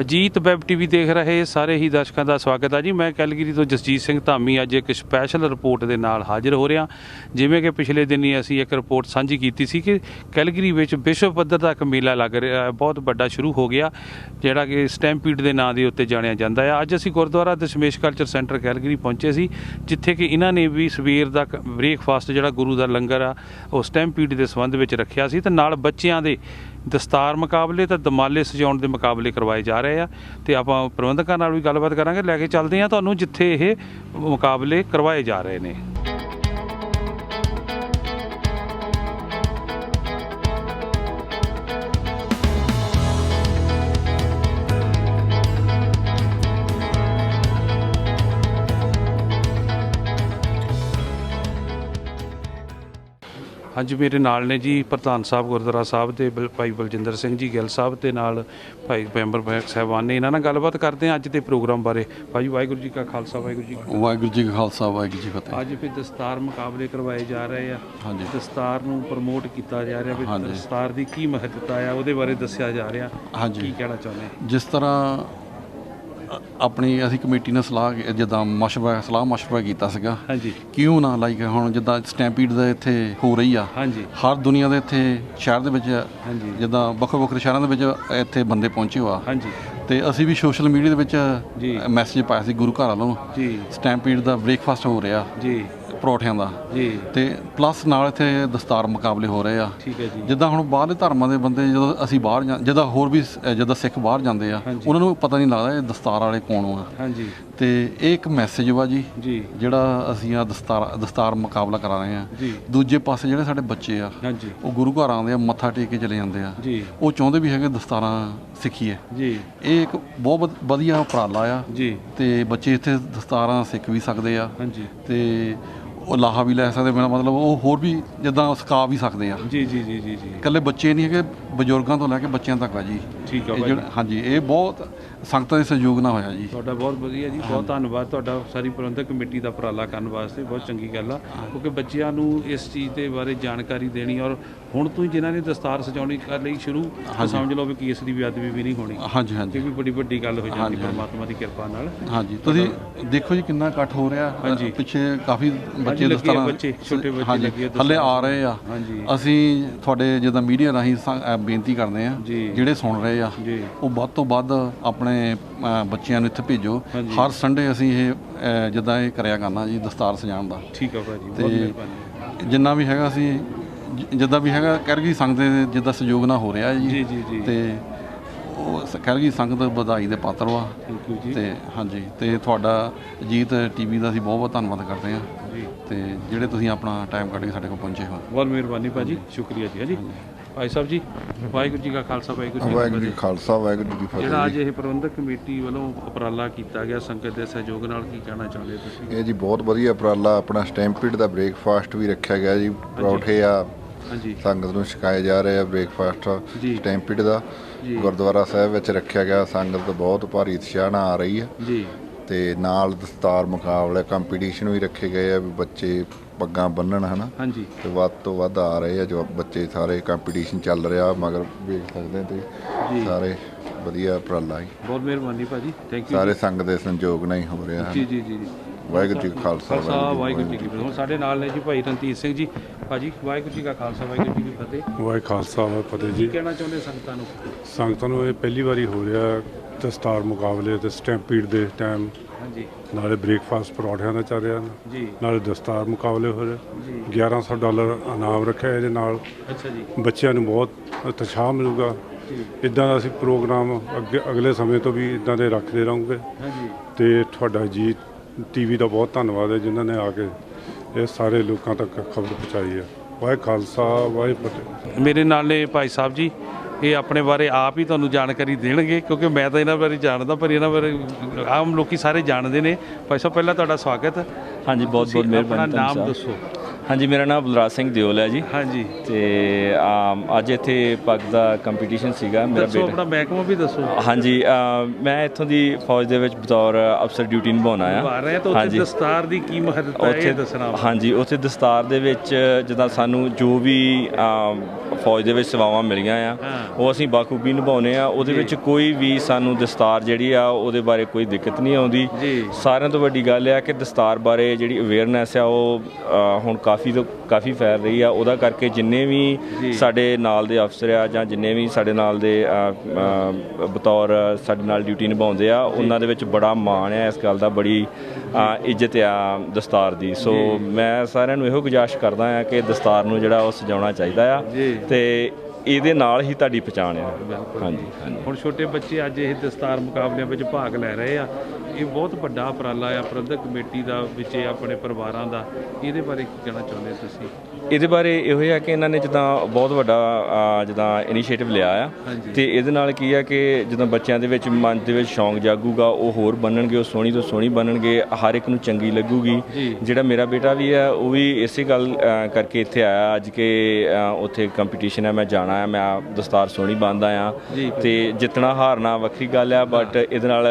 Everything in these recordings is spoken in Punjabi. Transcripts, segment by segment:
ਅਜੀਤ ਵੈਬ ਟੀਵੀ ਦੇਖ ਰਹੇ ਸਾਰੇ ਹੀ ਦਰਸ਼ਕਾਂ ਦਾ ਸਵਾਗਤ ਹੈ ਜੀ। ਮੈਂ ਕੈਲਗਰੀ ਤੋਂ ਜਸਜੀਤ ਸਿੰਘ ਧਾਮੀ ਅੱਜ ਇੱਕ ਸਪੈਸ਼ਲ ਰਿਪੋਰਟ ਦੇ ਨਾਲ ਹਾਜ਼ਰ ਹੋ ਰਿਹਾ। ਜਿਵੇਂ ਕਿ ਪਿਛਲੇ ਦਿਨੀ ਅਸੀਂ ਇੱਕ ਰਿਪੋਰਟ ਸਾਂਝੀ ਕੀਤੀ ਸੀ ਕਿ ਕੈਲਗਰੀ ਵਿੱਚ ਵਿਸ਼ਵ ਪੱਧਰ ਦਾ ਇੱਕ ਮੇਲਾ ਲੱਗ ਰਿਹਾ ਹੈ। ਬਹੁਤ ਵੱਡਾ ਸ਼ੁਰੂ ਹੋ ਗਿਆ, ਜਿਹੜਾ ਕਿ ਸਟੈਂਪੀਡ ਦੇ ਨਾਂ ਦੇ ਉੱਤੇ ਜਾਣਿਆ ਜਾਂਦਾ ਹੈ। ਅੱਜ ਅਸੀਂ Gurdwara Dashmesh culture centre Calgary ਪਹੁੰਚੇ ਸੀ, ਜਿੱਥੇ ਕਿ ਇਹਨਾਂ ਨੇ ਵੀ ਸਵੇਰ ਦਾ ਬ੍ਰੇਕਫਾਸਟ ਜਿਹੜਾ ਗੁਰੂ ਦਾ ਲੰਗਰ ਆ, ਉਹ ਸਟੈਂਪੀਡ ਦੇ ਸੰਬੰਧ ਵਿੱਚ ਰੱਖਿਆ ਸੀ ਤੇ ਨਾਲ ਬੱਚਿਆਂ ਦੇ ਦਸਤਾਰ ਮੁਕਾਬਲੇ ਤੇ ਦਮਾਲੇ ਸਜਾਉਣ ਦੇ ਮੁਕਾਬਲੇ ਕਰਵਾਏ ਜਾ ਰਹੇ ਆ ਤੇ ਆਪਾਂ ਪ੍ਰਬੰਧਕਾਂ ਨਾਲ ਵੀ ਗੱਲਬਾਤ ਕਰਾਂਗੇ। ਲੈ ਕੇ ਚੱਲਦੇ ਆ ਤੁਹਾਨੂੰ ਜਿੱਥੇ ਇਹ ਮੁਕਾਬਲੇ ਕਰਵਾਏ ਜਾ ਰਹੇ ਨੇ। ਹਾਂਜੀ ਮੇਰੇ ਨਾਲ ਨੇ ਜੀ ਪ੍ਰਧਾਨ ਸਾਹਿਬ ਗੁਰਦੁਆਰਾ ਸਾਹਿਬ ਦੇ ਭਾਈ ਬਲਜਿੰਦਰ ਸਿੰਘ ਜੀ ਗਿੱਲ ਸਾਹਿਬ ਤੇ ਨਾਲ ਭਾਈ ਮੈਂਬਰ ਬੈਕ ਸਾਹਿਬਾਨ ਨੇ। ਇਹਨਾਂ ਨਾਲ ਗੱਲਬਾਤ ਕਰਦੇ ਆ ਅੱਜ ਦੇ ਪ੍ਰੋਗਰਾਮ ਬਾਰੇ। ਭਾਈ ਵਾਹਿਗੁਰੂ ਜੀ ਕਾ ਖਾਲਸਾ ਵਾਹਿਗੁਰੂ ਜੀ ਕੀ ਵਾਹਿਗੁਰੂ ਜੀ ਕਾ ਖਾਲਸਾ ਵਾਹਿਗੁਰੂ ਜੀ ਕੀ ਫਤਿਹ। ਅੱਜ ਫਿਰ ਦਸਤਾਰ ਮੁਕਾਬਲੇ ਕਰਵਾਏ ਜਾ ਰਹੇ ਆ। ਹਾਂਜੀ। ਦਸਤਾਰ ਨੂੰ ਪ੍ਰਮੋਟ ਕੀਤਾ ਜਾ ਰਿਹਾ ਵੀ। ਦਸਤਾਰ ਦੀ ਕੀ ਮਹੱਤਤਾ ਆ ਉਹਦੇ ਬਾਰੇ ਦੱਸਿਆ ਜਾ ਰਿਹਾ। ਕੀ ਕਹਿਣਾ ਚਾਹੁੰਦੇ? ਜਿਸ ਤਰ੍ਹਾਂ ਆਪਣੀ ਅਸੀਂ ਕਮੇਟੀ ਨਾਲ ਸਲਾਹ ਜਿੱਦਾਂ ਮਸ਼ਵਰਾ ਸਲਾਹ ਮਸ਼ਵਰਾ ਕੀਤਾ ਸੀਗਾ। ਹਾਂਜੀ। ਕਿਉਂ ਨਾ ਲਾਈਕ ਹੁਣ ਜਿੱਦਾਂ ਸਟੈਂਪੀਡ ਦਾ ਇੱਥੇ ਹੋ ਰਹੀ ਆ। ਹਾਂਜੀ। ਹਰ ਦੁਨੀਆ ਦੇ ਇੱਥੇ ਸ਼ਹਿਰ ਦੇ ਵਿੱਚ ਹਾਂਜੀ। ਜਿੱਦਾਂ ਵੱਖੋ ਵੱਖਰੇ ਸ਼ਹਿਰਾਂ ਦੇ ਵਿੱਚ ਇੱਥੇ ਬੰਦੇ ਪਹੁੰਚੇ ਹੋਆ। ਹਾਂਜੀ। ਤੇ ਅਸੀਂ ਵੀ ਸੋਸ਼ਲ ਮੀਡੀਆ ਦੇ ਵਿੱਚ। ਮੈਸੇਜ ਪਾਇਆ ਸੀ ਗੁਰੂ ਘਰ ਵੱਲੋਂ। ਜੀ। ਸਟੈਂਪੀਡ ਦਾ ਬ੍ਰੇਕਫਾਸਟ ਹੋ ਰਿਹਾ। ਜੀ। ਪਰੌਠਿਆਂ ਦਾ। ਜੀ। ਤੇ ਪਲੱਸ ਨਾਲ ਇੱਥੇ ਦਸਤਾਰ ਮੁਕਾਬਲੇ ਹੋ ਰਹੇ ਆ। ਠੀਕ ਹੈ ਜੀ। ਜਿੱਦਾਂ ਹੁਣ ਬਾਹਰਲੇ ਧਰਮਾਂ ਦੇ ਬੰਦੇ ਜਦੋਂ ਅਸੀਂ ਬਾਹਰ ਜਾਂ ਜਿੱਦਾਂ ਹੋਰ ਵੀ ਸ- ਜਿੱਦਾਂ ਸਿੱਖ ਬਾਹਰ ਜਾਂਦੇ ਆ। ਉਹਨਾਂ ਨੂੰ ਪਤਾ ਨਹੀਂ ਲੱਗਦਾ ਇਹ ਦਸਤਾਰ ਵਾਲੇ ਕੌਣ ਆ। ਹਾਂਜੀ। ਤੇ ਇਹ ਇੱਕ ਮੈਸੇਜ ਵਾ ਜੀ ਜੀ। ਜਿਹੜਾ ਅਸੀਂ ਆ ਦਸਤਾਰ ਦਸਤਾਰ ਮੁਕਾਬਲਾ ਕਰਾ ਰਹੇ ਆ। ਜੀ। ਦੂਜੇ ਪਾਸੇ ਜਿਹੜੇ ਸਾਡੇ ਬੱਚੇ ਆ ਹਾਂਜੀ। ਉਹ ਗੁਰੂ ਘਰ ਆਉਂਦੇ ਆ ਮੱਥਾ ਟੇਕ ਕੇ ਚਲੇ ਜਾਂਦੇ ਆ। ਜੀ। ਉਹ ਚਾਹੁੰਦੇ ਵੀ ਹੈਗੇ ਦਸਤਾਰਾਂ ਸਿੱਖੀਏ। ਜੀ। ਇਹ ਇੱਕ ਬਹੁਤ ਵਧ- ਵਧੀਆ ਉਪਰਾਲਾ ਆ। ਜੀ। ਤੇ ਬੱਚੇ ਇੱਥੇ ਦਸਤਾਰਾਂ ਸਿੱਖ ਵੀ ਸਕਦੇ ਆ। ਹਾਂਜੀ। ਤੇ ਉਹ ਲਾਹਾ ਵੀ ਲੈ ਸਕਦੇ ਮੇਰਾ ਮਤਲਬ ਉਹ ਹੋਰ ਵੀ ਜਿੱਦਾਂ ਸਿਖਾ ਵੀ ਸਕਦੇ ਆ। ਜੀ ਜੀ ਜੀ ਜੀ ਜੀ। ਇਕੱਲੇ ਬੱਚੇ ਨਹੀਂ ਹੈਗੇ ਬਜ਼ੁਰਗਾਂ ਤੋਂ ਲੈ ਕੇ ਬੱਚਿਆਂ ਤੱਕ ਆ ਜੀ। ਠੀਕ ਆ ਇਹ ਭਾਈ। ਜਿਹੜਾ ਹਾਂਜੀ ਇਹ ਬਹੁਤ ਸੰਗਤਾਂ ਦੇ ਸਹਿਯੋਗ ਨਾਲ ਹੋਇਆ ਜੀ। ਤੁਹਾਡਾ ਬਹੁਤ ਵਧੀਆ ਜੀ ਬਹੁਤ ਧੰਨਵਾਦ ਤੁਹਾਡਾ ਸਾਰੀ ਪ੍ਰਬੰਧਕ ਕਮੇਟੀ ਦਾ ਉਪਰਾਲਾ ਕਰਨ ਵਾਸਤੇ ਬਹੁਤ ਚੰਗੀ ਗੱਲ ਆ। ਕਿਉਂਕਿ ਬੱਚਿਆਂ ਨੂੰ ਇਸ ਚੀਜ਼ ਦੇ ਬਾਰੇ ਜਾਣਕਾਰੀ ਦੇਣੀ ਔਰ ਹੁਣ ਤੋਂ ਹੀ ਜਿਨ੍ਹਾਂ ਨੇ ਦਸਤਾਰ ਸਜਾਉਣੀ ਕਰ ਲਈ ਸ਼ੁਰੂ ਸਮਝ ਲਓ ਵੀ ਕੇਸ ਦੀ ਬੇਅਦਬੀ ਵੀ ਨਹੀਂ ਹੋਣੀ। ਹਾਂਜੀ ਇਹ ਹਾਂਜੀ ਵੀ ਬੜੀ ਵੱਡੀ ਗੱਲ ਹੋ ਜਾਂਦੀ ਪਰਮਾਤਮਾ ਦੀ ਕਿਰਪਾ ਨਾਲ। ਹਾਂਜੀ ਤੁਸੀਂ ਦੇਖੋ ਜੀ ਕਿੰਨਾ ਇਕੱਠ ਹੋ ਰਿਹਾ। ਪਿੱਛੇ ਕਾਫੀ ਬੱਚੇ ਤਰ੍ਹਾਂ ਬੱਚੇ, ਛੋਟੇ ਬੱਚੇ ਲੱਗੇ ਹੱਲੇ ਆ ਰਹੇ ਆ। ਹਾਂਜੀ। ਅਸੀਂ ਤੁਹਾਡੇ ਜਿੱਦਾਂ ਮੀਡੀਆ ਰਾਹੀਂ ਬੇਨਤੀ ਕਰਦੇ ਆ। ਜਿਹੜੇ ਸੁਣ ਰਹੇ ਆ ਉਹ ਵੱਧ ਤੋਂ ਵੱਧ ਆਪਣੇ ਅ, ਬੱਚਿਆਂ ਨੂੰ ਇੱਥੇ ਭੇਜੋ। ਹਾਂਜੀ। ਹਰ ਸੰਡੇ ਅਸੀਂ ਇਹ ਅ, ਜਿੱਦਾਂ ਇਹ ਕਰਿਆ ਕਰਨਾ ਜੀ ਦਸਤਾਰ ਸਜਾਉਣ ਦਾ। ਠੀਕ ਆ ਭਾਜੀ ਬਹੁਤ ਤੇ ਮਿਹਰਬਾਨੀ। ਜਿੰਨਾ ਵੀ ਹੈਗਾ ਅਸੀਂ ਜ- ਜਿੱਦਾਂ ਵੀ ਹੈਗਾ ਕਰਗੀ ਸੰਗਤ ਦੇ ਜਿੱਦਾਂ ਸਹਿਯੋਗ ਨਾਲ ਹੋ ਰਿਹਾ ਜੀ। ਜੀ ਜੀ ਜੀ। ਤੇ ਉਹ ਸ- ਕਰਗੀ ਸੰਗਤ ਵਧਾਈ ਦੇ ਪਾਤਰ ਵਾ। ਥੈਂਕ ਯੂ ਜੀ। ਤੇ ਹਾਂਜੀ ਤੇ ਤੁਹਾਡਾ ਜੀਤ ਟੀਵੀ ਦਾ ਅਸੀਂ ਬਹੁਤ ਬਹੁਤ ਧੰਨਵਾਦ ਕਰਦੇ ਹਾਂ। ਜੀ। ਤੇ ਜਿਹੜੇ ਤੁਸੀਂ ਆਪਣਾ ਟਾਈਮ ਕੱਢ ਕੇ ਸਾਡੇ ਕੋਲ ਪਹੁੰਚੇ ਹੋ। ਬਹੁਤ ਮਿਹਰਬਾਨੀ ਭਾਜੀ ਸ਼ੁਕਰੀਆ ਜੀ ਹਾਂਜੀ। ਭਾਈ ਸਾਹਿਬ ਜੀ ਵਾਹਿਗੁਰੂ ਜੀ ਕਾ ਖਾਲਸਾ ਵਾਹਿਗੁਰੂ ਜੀ ਕੀ ਵਾਹਿਗੁਰੂ ਜੀ ਖਾਲਸਾ ਵਾਹਿਗੁਰੂ ਜੀ ਕੀ ਫਤਿਹ ਜਿਹੜਾ ਅੱਜ ਇਹ ਪ੍ਰਬੰਧਕ ਕਮੇਟੀ ਵੱਲੋਂ ਉਪਰਾਲਾ ਕੀਤਾ ਗਿਆ ਸੰਗਤ ਦੇ ਸਹਿਯੋਗ ਨਾਲ ਕੀ ਕਹਿਣਾ ਚਾਹੁੰਦੇ ਤੁਸੀਂ? ਇਹ ਜੀ ਬਹੁਤ ਵਧੀਆ ਉਪਰਾਲਾ ਆਪਣਾ ਸਟੈਂਪਿਡ ਦਾ ਬ੍ਰੇਕਫਾਸਟ ਵੀ ਰੱਖਿਆ ਗਿਆ ਜੀ ਪਰੌਠੇ ਆ ਹਾਂਜੀ। ਸੰਗਤ ਨੂੰ ਛਕਾਏ ਜਾ ਰਹੇ ਬ੍ਰੇਕਫਾਸਟ। ਸਟੈਂਪਿਡ ਦਾ। ਗੁਰਦੁਆਰਾ ਸਾਹਿਬ ਵਿੱਚ ਰੱਖਿਆ ਗਿਆ ਸੰਗਤ ਬਹੁਤ ਭਾਰੀ ਉਤਸ਼ਾਹ ਨਾਲ ਆ ਰਹੀ ਹੈ ਜੀ। ਤੇ ਨਾਲ ਦਸਤਾਰ ਮੁਕਾਬਲੇ ਕੰਪੀਟੀਸ਼ਨ ਵੀ ਰੱਖੇ ਗਏ ਆ ਵੀ ਬੱਚੇ ਪੱਗਾਂ ਬੰਨਣ ਹਨਾ? ਹਾਂਜੀ। ਤੇ ਵੱਧ ਤੋਂ ਵੱਧ ਆ ਰਹੇ ਆ ਜੋ ਬੱਚੇ ਸਾਰੇ ਕੰਪੀਟੀਸ਼ਨ ਚੱਲ ਰਿਹਾ ਮਗਰ ਵੇਖ ਸਕਦੇ। ਤੇ ਸਾਰੇ ਵਧੀਆ ਉਪਰਾਲਾ ਜੀ। ਬਹੁਤ ਮਿਹਰਬਾਨੀ ਭਾਜੀ ਥੈਂਕ ਯੂ ਸਾਰੇ ਸੰਗਤ ਦੇ ਸੰਯੋਗ ਨਾਲ ਹੀ ਹੋ ਰਿਹਾ ਹੈ ਜੀ ਜੀ ਜੀ। ਵਾਹਿਗੁਰੂ ਜੀ ਕਾ ਖਾਲਸਾ ਵਾਹਿਗੁਰੂ ਜੀ ਕੀ ਫਤਿਹ। ਹੁਣ ਸਾਡੇ ਨਾਲ ਨੇ ਜੀ ਭਾਈ ਰਣਜੀਤ ਸਿੰਘ ਜੀ। ਭਾਜੀ ਵਾਹਿਗੁਰੂ ਜੀ ਕਾ ਖਾਲਸਾ ਵਾਹਿਗੁਰੂ ਜੀ ਕੀ ਫਤਿਹ। ਵਾਹਿ ਖਾਲਸਾ ਵਾਹਿ ਫਤਿਹ ਕੀ ਜੀ ਕਹਿਣਾ ਚਾਹੁੰਦੇ ਸੰਗਤਾਂ ਨੂੰ? ਸੰਗਤਾਂ ਨੂੰ ਇਹ ਪਹਿਲੀ ਵਾਰੀ ਹੋ ਰਿਹਾ ਦਸਤਾਰ ਮੁਕਾਬਲੇ ਤੇ ਸਟੈਂਪੀਡ ਦੇ ਟਾਈਮ ਹਾਂਜੀ। ਨਾਲੇ ਬ੍ਰੇਕਫਾਸਟ ਪਰੌਠਿਆਂ ਦਾ ਚੱਲ ਰਿਹਾ ਜੀ। ਨਾਲੇ ਦਸਤਾਰ ਮੁਕਾਬਲੇ ਹੋ ਰਹੇ। ਜੀ। 1100 ਡਾਲਰ ਇਨਾਮ ਰੱਖਿਆ ਇਹਦੇ ਨਾਲ। ਅੱਛਾ ਜੀ। ਬੱਚਿਆਂ ਨੂੰ ਬਹੁਤ ਉਤਸ਼ਾਹ ਮਿਲੂਗਾ। ਜੀ। ਇਦਾਂ ਦਾ ਅਸੀਂ ਪ੍ਰੋਗਰਾਮ ਅੱਗੇ ਅਗਲੇ ਸਮੇਂ ਤੋਂ ਵੀ ਇਦਾਂ ਦੇ ਰੱਖਦੇ ਰਹਾਂਗੇ। ਹਾਂਜੀ। ਤੇ ਤੁਹਾਡਾ ਜੀ ਟੀਵੀ ਦਾ ਬਹੁਤ ਧੰਨਵਾਦ ਹੈ ਜਿਨ੍ਹਾਂ ਨੇ ਆ ਕੇ ਇਹ ਸਾਰੇ ਲੋਕਾਂ ਤੱਕ ਖਬਰ ਪਹੁੰਚਾਈ ਹੈ। ਵਾਹਿ ਖਾਲਸਾ ਵਾਹਿ ਫਤਿਹ। ਮੇਰੇ ਨਾਲ ਨੇ ਭਾਈ ਸਾਹਿਬ ਜੀ। ਇਹ ਆਪਣੇ ਬਾਰੇ ਆਪ ਹੀ ਤੁਹਾਨੂੰ ਜਾਣਕਾਰੀ ਦੇਣਗੇ ਕਿਉਂਕਿ ਮੈਂ ਤਾਂ ਇਹਨਾਂ ਬਾਰੇ ਜਾਣਦਾ ਪਰ ਇਹਨਾਂ ਬਾਰੇ ਆਮ ਲੋਕੀ ਸਾਰੇ ਜਾਣਦੇ ਨੇ। ਭਾਈ ਸਾਹਿਬ ਪਹਿਲਾਂ ਤੁਹਾਡਾ ਸਵਾਗਤ। ਹਾਂਜੀ ਬਹੁਤ ਬਹੁਤ ਮਿਹਰਬਾਨੀ ਆਪਣਾ ਨਾਮ ਦੱਸੋ। ਹਾਂਜੀ ਮੇਰਾ ਨਾਮ ਬਲਰਾਜ ਸਿੰਘ ਦਿਓਲ ਹੈ ਜੀ। ਹਾਂਜੀ। ਤੇ ਅੱਜ ਇੱਥੇ ਪੱਗ ਦਾ ਕੰਪੀਟੀਸ਼ਨ ਸੀਗਾ ਮੇਰਾ ਦੱਸੋ ਬੇਟਾ। ਆਪਣਾ ਮਹਿਕਮਾ ਵੀ ਦੱਸੋ। ਹਾਂਜੀ ਮੈਂ ਇੱਥੋਂ ਦੀ ਫੌਜ ਦੇ ਵਿੱਚ ਬਤੌਰ ਅਫਸਰ ਡਿਊਟੀ ਨਿਭਾਉਣਾ ਆ ਆ ਰਹੇ ਤਾਂ ਉੱਥੇ ਦਸਤਾਰ ਦੀ ਕੀ ਮਹੱਤਤਾ ਹੈ ਇਹ ਦੱਸਣਾ। ਹਾਂਜੀ ਉੱਥੇ ਦਸਤਾਰ ਦੇ ਵਿੱਚ ਜਿੱਦਾਂ ਸਾਨੂੰ ਜੋ ਵੀ ਫੌਜ ਦੇ ਵਿੱਚ ਸੇਵਾਵਾਂ ਮਿਲੀਆਂ ਆ। ਉਹ ਅਸੀਂ ਬਾਖੂਬੀ ਨਿਭਾਉਨੇ ਆ। ਉਹਦੇ ਵਿੱਚ ਕੋਈ ਵੀ ਸਾਨੂੰ ਦਸਤਾਰ ਜਿਹੜੀ ਆ ਉਹਦੇ ਬਾਰੇ ਕੋਈ ਦਿੱਕਤ ਨਹੀਂ ਆਉਂਦੀ। ਸਾਰਿਆਂ ਤੋਂ ਵੱਡੀ ਗੱਲ ਆ ਕਿ ਦਸਤਾਰ ਬਾਰੇ ਜਿਹੜੀ ਅਵੇਅਰਨੈਸ ਆ ਉਹ ਹੁਣ ਕਾਫੀ ਤੋਂ ਕਾਫੀ ਫੈਲ ਰਹੀ ਆ ਉਹਦਾ ਕਰਕੇ ਜਿੰਨੇ ਵੀ ਸਾਡੇ ਨਾਲ ਦੇ ਅਫਸਰ ਆ ਜਾਂ ਜਿੰਨੇ ਵੀ ਸਾਡੇ ਨਾਲ ਦੇ ਬਤੌਰ ਸਾਡੇ ਨਾਲ ਡਿਊਟੀ ਨਿਭਾਉਂਦੇ ਆ ਉਹਨਾਂ ਦੇ ਵਿੱਚ ਬੜਾ ਮਾਣ ਆ ਇਸ ਗੱਲ ਦਾ ਬੜੀ ਇੱਜ਼ਤ ਆ ਦਸਤਾਰ ਦੀ। ਸੋ ਮੈਂ ਸਾਰਿਆਂ ਨੂੰ ਇਹੋ ਗੁਜ਼ਾਰਿਸ਼ ਕਰਦਾ ਆ ਕਿ ਦਸਤਾਰ ਨੂੰ ਜਿਹੜਾ ਉਹ ਸਜਾਉਣਾ ਚਾਹੀਦਾ ਆ। ਤੇ ਇਹਦੇ ਨਾਲ ਹੀ ਤੁਹਾਡੀ ਪਛਾਣ ਆ। ਹਾਂਜੀ ਹਾਂਜੀ। ਹੁਣ ਛੋਟੇ ਬੱਚੇ ਅੱਜ ਇਹ ਦਸਤਾਰ ਮੁਕਾਬਲਿਆਂ ਵਿੱਚ ਭਾਗ ਲੈ ਰਹੇ ਆ। ਇਹ ਬਹੁਤ ਵੱਡਾ ਉਪਰਾਲਾ ਆ ਪ੍ਰਬੰਧਕ ਕਮੇਟੀ ਦਾ ਵਿੱਚ ਆਪਣੇ ਪਰਿਵਾਰਾਂ ਦਾ ਇਹਦੇ ਬਾਰੇ ਕੀ ਕਹਿਣਾ ਚਾਹੁੰਦੇ ਤੁਸੀਂ ਇਹਦੇ ਬਾਰੇ ਇਹੋ ਹੀ ਕਿ ਇਹਨਾਂ ਨੇ ਜਿੱਦਾਂ ਬਹੁਤ ਵੱਡਾ ਜਿੱਦਾਂ ਇਨੀਸ਼ੀਏਟਿਵ ਲਿਆ ਆ। ਤੇ ਇਹਦੇ ਨਾਲ ਕੀ ਆ ਕਿ ਜਦੋਂ ਬੱਚਿਆਂ ਦੇ ਵਿੱਚ ਮਨ ਦੇ ਵਿੱਚ ਸ਼ੌਂਕ ਜਾਗੂਗਾ ਉਹ ਹੋਰ ਬਣਨਗੇ ਉਹ ਸੋਹਣੀ ਤੋਂ ਸੋਹਣੀ ਬਣਨਗੇ ਹਰ ਇੱਕ ਨੂੰ ਚੰਗੀ ਲੱਗੂਗੀ। ਜਿਹੜਾ ਮੇਰਾ ਬੇਟਾ ਵੀ ਆ ਉਹ ਵੀ ਇਸੇ ਗੱਲ ਕਰਕੇ ਇੱਥੇ ਆਇਆ ਅੱਜ ਕਿ ਉੱਥੇ ਕੰਪੀਟੀਸ਼ਨ ਹੈ ਮੈਂ ਜਾਣਾ ਆ ਮੈਂ ਦਸਤਾਰ ਸੋਹਣੀ ਬੰਨਦਾ ਆ। ਤੇ ਜਿੱਤਣਾ ਹਾਰਨਾ ਵੱਖਰੀ ਗੱਲ ਆ ਬਟ ਇਹਦੇ ਨਾਲ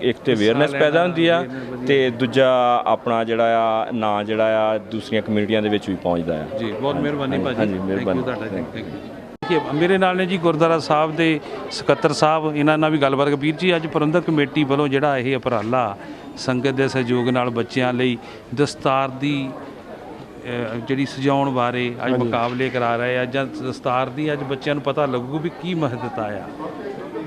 ਇੱਕ ਤੇ ਅਵੇਅਰਨੈਸ ਪੈਦਾ ਹੁੰਦੀ ਆ। ਤੇ ਦੂਜਾ ਆਪਣਾ ਜਿਹੜਾ ਆ ਨਾਂ ਜਿਹੜਾ ਆ ਦੂਸਰੀਆਂ ਕਮਿਊਨਿਟੀਆਂ ਦੇ ਵਿੱਚ ਵੀ ਪਹੁੰਚਦਾ ਆ ਜੀ ਬਹੁਤ ਮਿਹਰਬਾਨੀ ਭਾਜੀ ਹਾਂਜੀ, ਮਿਹਰਬਾਨੀ। you। ਦੇਖੀਏ, ਮੇਰੇ ਨਾਲ ਨੇ ਜੀ ਗੁਰਦੁਆਰਾ ਸਾਹਿਬ ਦੇ ਸਕੱਤਰ ਸਾਹਿਬ ਇਹਨਾਂ ਨਾਲ ਵੀ ਗੱਲਬਾਤ ਵੀਰ ਜੀ ਅੱਜ ਪ੍ਰਬੰਧਕ ਕਮੇਟੀ ਵੱਲੋਂ ਜਿਹੜਾ ਇਹ ਉਪਰਾਲਾ ਸੰਗਤ ਦੇ ਸਹਿਯੋਗ ਨਾਲ ਬੱਚਿਆਂ ਲਈ ਦਸਤਾਰ ਦੀ ਜਿਹੜੀ ਸਜਾਉਣ ਬਾਰੇ ਅੱਜ ਮੁਕਾਬਲੇ ਕਰਾ ਰਹੇ ਆ ਜਾਂ ਦਸਤਾਰ ਦੀ ਅੱਜ ਬੱਚਿਆਂ ਨੂੰ ਪਤਾ ਲੱਗੂ ਵੀ ਕੀ ਮਹੱਤਤਾ ਆ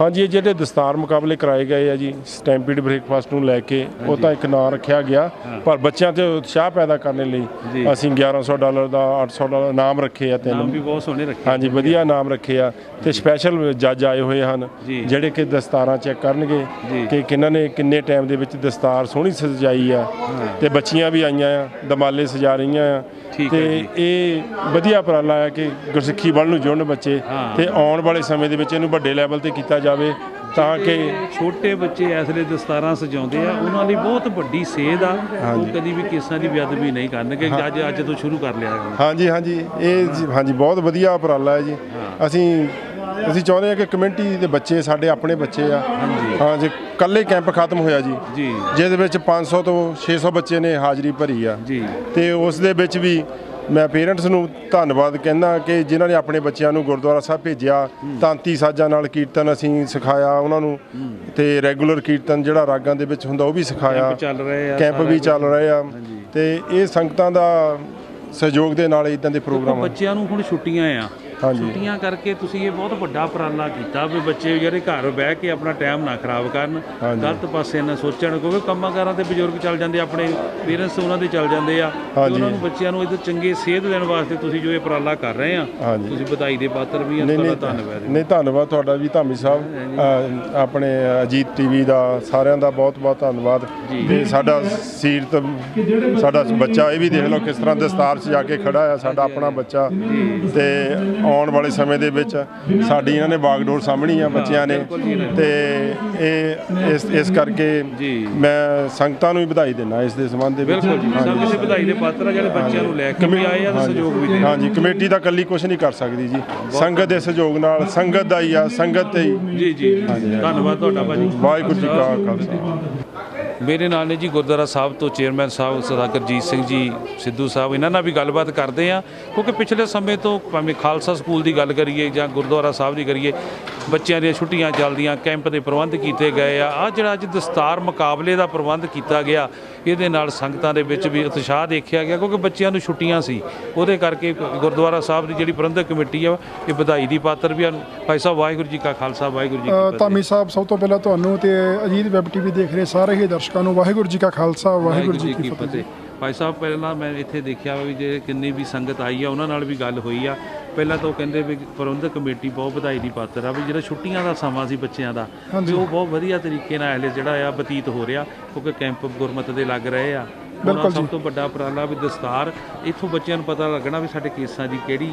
ਹਾਂਜੀ ਇਹ ਜਿਹੜੇ ਦਸਤਾਰ ਮੁਕਾਬਲੇ ਕਰਾਏ ਗਏ ਆ ਜੀ ਸਟੈਂਪੀਡ ਬ੍ਰੇਕਫਾਸਟ ਨੂੰ ਲੈ ਕੇ ਉਹ ਤਾਂ ਇੱਕ ਨਾਂ ਰੱਖਿਆ ਗਿਆ ਪਰ ਬੱਚਿਆਂ ਤੇ ਉਤਸ਼ਾਹ ਪੈਦਾ ਕਰਨ ਲਈ ਅਸੀਂ 1100 ਡਾਲਰ ਦਾ 800 ਡਾਲਰ ਨਾਮ ਰੱਖੇ ਆ ਨਾਮ ਤਿੰਨ ਵੀ ਬਹੁਤ ਸੋਹਣੇ ਰੱਖੇ ਹਾਂਜੀ ਵਧੀਆ ਨਾਮ ਰੱਖੇ ਆ ਤੇ ਸਪੈਸ਼ਲ ਜੱਜ ਆਏ ਹੋਏ ਹਨ ਜੀ। ਜਿਹੜੇ ਕਿ ਦਸਤਾਰਾਂ ਚੈੱਕ ਕਰਨਗੇ ਜੀ। ਕਿ ਕਿਹਨਾਂ ਨੇ ਕਿੰਨੇ ਟਾਈਮ ਦੇ ਵਿੱਚ ਦਸਤਾਰ ਸੋਹਣੀ ਸਜਾਈ ਆ ਤੇ ਬੱਚੀਆਂ ਵੀ ਆਈਆਂ ਆ ਦਮਾਲੇ ਸਜਾ ਰਹੀਆਂ ਆ ਤੇ ਜੀ। ਇਹ ਵਧੀਆ ਉਪਰਾਲਾ ਹੈ ਕਿ ਗੁਰਸਿੱਖੀ ਵੱਲ ਨੂੰ ਜੁੜਨ ਬੱਚੇ। ਤੇ ਆਉਣ ਵਾਲੇ ਸਮੇਂ ਦੇ ਵਿੱਚ ਇਹਨੂੰ ਵੱਡੇ ਲੈਵਲ ਤੇ ਕੀਤਾ ਜਾਵੇ ਤਾਂ ਕਿ ਛੋਟੇ ਬੱਚੇ ਇਸ ਲਈ ਦਸਤਾਰਾਂ ਸਜਾਉਂਦੇ ਆ ਉਹਨਾਂ ਲਈ ਬਹੁਤ ਵੱਡੀ ਸੇਧ ਆ। ਉਹ ਕਦੀ ਵੀ ਕੇਸਾਂ ਦੀ ਬੇਅਦਬੀ ਨਹੀਂ ਕਰਨਗੇ ਅੱਜ ਅੱਜ ਤੋਂ ਸ਼ੁਰੂ ਕਰ ਲਿਆ ਹਾਂਜੀ ਹਾਂਜੀ। ਇਹ ਹਾਂਜੀ ਬਹੁਤ ਵਧੀਆ ਉਪਰਾਲਾ ਹੈ ਜੀ। ਅਸੀਂ ਅਸੀਂ ਚਾਹੁੰਦੇ ਹਾਂ ਕਿ ਕਮਿਊਨਿਟੀ ਦੇ ਬੱਚੇ ਸਾਡੇ ਆਪਣੇ ਬੱਚੇ ਆ। ਹਾਂ ਜੀ ਕੱਲੇ ਕੈਂਪ ਖਤਮ ਹੋਇਆ ਜੀ ਜੀ। ਜਿਹਦੇ ਵਿੱਚ 500 ਤੋਂ 600 ਬੱਚੇ ਨੇ ਹਾਜ਼ਰੀ ਭਰੀ ਆ। ਜੀ। ਤੇ ਉਸ ਦੇ ਵਿੱਚ ਵੀ ਮੈਂ ਪੇਰੈਂਟਸ ਨੂੰ ਧੰਨਵਾਦ ਕਹਿੰਦਾ ਕਿ ਜਿਨ੍ਹਾਂ ਨੇ ਆਪਣੇ ਬੱਚਿਆਂ ਨੂੰ ਗੁਰਦੁਆਰਾ ਸਾਹਿਬ ਭੇਜਿਆ ਤਾਂਤੀ ਸਾਜ਼ਾਂ ਨਾਲ ਕੀਰਤਨ ਅਸੀਂ ਸਿਖਾਇਆ ਉਹਨਾਂ ਨੂੰ ਤੇ ਰੈਗੂਲਰ ਕੀਰਤਨ ਜਿਹੜਾ ਰਾਗਾਂ ਦੇ ਵਿੱਚ ਹੁੰਦਾ ਉਹ ਵੀ ਸਿਖਾਇਆ। ਕੈਂਪ ਵੀ। ਚੱਲ ਰਹੇ ਆ। ਤੇ ਇਹ ਸੰਗਤਾਂ ਦਾ ਸਹਿਯੋਗ ਦੇ ਨਾਲ ਇਦਾਂ ਦੇ ਪ੍ਰੋਗਰਾਮ ਬੱਚਿਆਂ ਨੂੰ ਹੁਣ ਛੁੱਟੀਆਂ ਆ। ਛੁੱਟੀਆਂ ਕਰਕੇ ਤੁਸੀਂ ਇਹ ਬਹੁਤ ਵੱਡਾ ਉਪਰਾਲਾ ਕੀਤਾ ਵੀ ਬੱਚੇ ਜਿਹੜੇ ਘਰ ਬਹਿ ਕੇ ਆਪਣਾ ਟਾਈਮ ਨਾ ਖਰਾਬ ਕਰਨ। ਗਲਤ ਪਾਸੇ ਨਾ ਸੋਚਣ ਕਿਉਂਕਿ ਕੰਮਾਂ ਕਾਰਾਂ ਤੇ ਬਜ਼ੁਰਗ ਚੱਲ ਜਾਂਦੇ ਆਪਣੇ ਪੇਰੈਂਟਸ ਉਹਨਾਂ ਦੇ ਚੱਲ ਜਾਂਦੇ ਆ। ਉਹਨਾਂ ਨੂੰ ਬੱਚਿਆਂ ਨੂੰ ਇਹਦੇ ਚੰਗੇ ਸੇਧ ਦੇਣ ਵਾਸਤੇ ਤੁਸੀਂ ਜੋ ਇਹ ਉਪਰਾਲਾ ਕਰ ਰਹੇ ਆ। ਤੁਸੀਂ ਵਧਾਈ ਦੇ ਪਾਤਰ ਵੀ ਆ ਤੁਹਾਡਾ ਧੰਨਵਾਦ। ਨਹੀਂ ਧੰਨਵਾਦ ਤੁਹਾਡਾ ਵੀ ਧਾਮੀ ਸਾਹਿਬ। ਆਪਣੇ ਅਜੀਤ ਟੀਵੀ ਦਾ ਸਾਰਿਆਂ ਦਾ ਬਹੁਤ ਬਹੁਤ ਧੰਨਵਾਦ। ਤੇ ਸਾਡਾ ਸੀਰਤ ਸਾਡਾ ਬੱਚਾ ਇਹ ਵੀ ਦੇਖ ਲਓ ਕਿਸ ਤਰ੍ਹਾਂ ਦਸਤਾਰ ਸਜਾ ਕੇ ਖੜਾ ਆ ਸਾਡਾ ਆਪਣਾ ਬੱਚਾ। ਤੇ ਆਉਣ ਵਾਲੇ ਸਮੇਂ ਦੇ ਵਿੱਚ ਸਾਡੀ ਇਹਨਾਂ ਨੇ ਬਾਗਡੋਰ ਸਾਹਮਣੀ ਆ ਬੱਚਿਆਂ ਨੇ। ਤੇ ਇਹ ਇਸ ਇਸ ਕਰਕੇ। ਮੈਂ ਸੰਗਤਾਂ ਨੂੰ ਵੀ ਵਧਾਈ ਦਿੰਦਾ ਇਸ ਦੇ ਸੰਬੰਧ ਦੇ ਵਿੱਚ। ਬਿਲਕੁਲ ਜੀ ਸਭ। ਕਿਸੇ ਵਧਾਈ ਦੇ ਪਾਤਰ ਆ ਜਿਹੜੇ ਬੱਚਿਆਂ ਨੂੰ ਲੈ ਕੇ ਆਏ ਆ ਤੇ। ਸਹਿਯੋਗ ਵੀ ਦੇ। ਹਾਂਜੀ ਕਮੇਟੀ ਦਾ ਕੱਲੀ ਕੁਝ ਨਹੀਂ ਕਰ ਸਕਦੀ ਜੀ। ਸੰਗਤ ਦੇ ਸਹਿਯੋਗ ਨਾਲ ਸੰਗਤ ਦਾ ਹੀ ਆ ਸੰਗਤ ਤੇ ਹੀ। ਜੀ ਜੀ। ਧੰਨਵਾਦ ਤੁਹਾਡਾ ਭਾਜੀ। ਵਾਹਿਗੁਰੂ ਜੀ ਕਾ ਖਾਲਸਾ। ਮੇਰੇ ਨਾਲ ਨੇ ਜੀ ਗੁਰਦੁਆਰਾ ਸਾਹਿਬ ਤੋਂ ਚੇਅਰਮੈਨ ਸਾਹਿਬ ਸਰਦਾਰ ਗੁਰਜੀਤ ਸਿੰਘ ਜੀ, ਸਿੱਧੂ ਸਾਹਿਬ, ਇਹਨਾਂ ਨਾਲ ਵੀ ਗੱਲਬਾਤ ਕਰਦੇ ਆ ਕਿਉਂਕਿ ਪਿਛਲੇ ਸਮੇਂ ਤੋਂ ਭਾਵੇਂ ਖਾਲਸਾ ਸਕੂਲ ਦੀ ਗੱਲ ਕਰੀਏ ਜਾਂ ਗੁਰਦੁਆਰਾ ਸਾਹਿਬ ਦੀ ਕਰੀਏ ਬੱਚਿਆਂ ਦੀਆਂ ਛੁੱਟੀਆਂ ਚੱਲਦੀਆਂ ਕੈਂਪ ਦੇ ਪ੍ਰਬੰਧ ਕੀਤੇ ਗਏ ਆ। ਆ ਜਿਹੜਾ ਅੱਜ ਦਸਤਾਰ ਮੁਕਾਬਲੇ ਦਾ ਪ੍ਰਬੰਧ ਕੀਤਾ ਗਿਆ ਇਹਦੇ ਨਾਲ ਸੰਗਤਾਂ ਦੇ ਵਿੱਚ ਵੀ ਉਤਸ਼ਾਹ ਦੇਖਿਆ ਗਿਆ ਕਿਉਂਕਿ ਬੱਚਿਆਂ ਨੂੰ ਛੁੱਟੀਆਂ ਸੀ। ਉਹਦੇ ਕਰਕੇ ਗੁਰਦੁਆਰਾ ਸਾਹਿਬ ਦੀ ਜਿਹੜੀ ਪ੍ਰਬੰਧਕ ਕਮੇਟੀ ਆ ਇਹ ਵਧਾਈ ਦੀ ਪਾਤਰ ਵੀ ਹਨ ਭਾਈ ਸਾਹਿਬ ਵਾਹਿਗੁਰੂ ਜੀ ਕਾ ਖਾਲਸਾ ਵਾਹਿਗੁਰੂ ਜੀ ਕੀ ਫਤਿਹ ਧਾਮੀ ਸਾਹਿਬ ਸਭ ਤੋਂ ਪਹਿਲਾਂ ਤੁਹਾਨੂੰ ਤੇ ਅਜੀਤ ਵੈਬ ਟੀਵੀ ਦੇਖ ਰਹੇ ਸਾਰੇ ਹੀ ਦਰਸ਼ਕਾਂ ਨੂੰ ਵਾਹਿਗੁਰੂ ਜੀ ਕਾ ਖਾਲਸਾ ਵਾਹਿਗੁਰੂ ਜੀ ਕੀ ਫਤਿਹ। ਭਾਈ ਸਾਹਿਬ ਪਹਿਲਾਂ ਮੈਂ ਇੱਥੇ ਦੇਖਿਆ ਵੀ ਜੇ ਕਿੰਨੀ ਵੀ ਸੰਗਤ ਆਈ ਆ ਉਹਨਾਂ ਨਾਲ ਵੀ ਗੱਲ ਹੋਈ ਆ। ਪਹਿਲਾਂ ਤਾਂ ਉਹ ਕਹਿੰਦੇ ਵੀ ਪ੍ਰਬੰਧਕ ਕਮੇਟੀ ਬਹੁਤ ਵਧਾਈ ਦੀ ਪਾਤਰ ਆ ਵੀ ਜਿਹੜਾ ਛੁੱਟੀਆਂ ਦਾ ਸਮਾਂ ਸੀ ਬੱਚਿਆਂ ਦਾ ਵੀ ਉਹ ਬਹੁਤ ਵਧੀਆ ਤਰੀਕੇ ਨਾਲ ਹਲੇ ਜਿਹੜਾ ਆ ਬਤੀਤ ਹੋ ਰਿਹਾ ਕਿਉਂਕਿ ਕੈਂਪ ਗੁਰਮਤ ਦੇ ਲੱਗ ਰਹੇ ਆ। ਬਿਲਕੁਲ ਸਭ। ਤੋਂ ਵੱਡਾ ਉਪਰਾਲਾ ਵੀ ਦਸਤਾਰ ਇੱਥੋਂ ਬੱਚਿਆਂ ਨੂੰ ਪਤਾ ਲੱਗਣਾ ਵੀ ਸਾਡੇ ਕੇਸਾਂ ਦੀ ਕਿਹੜੀ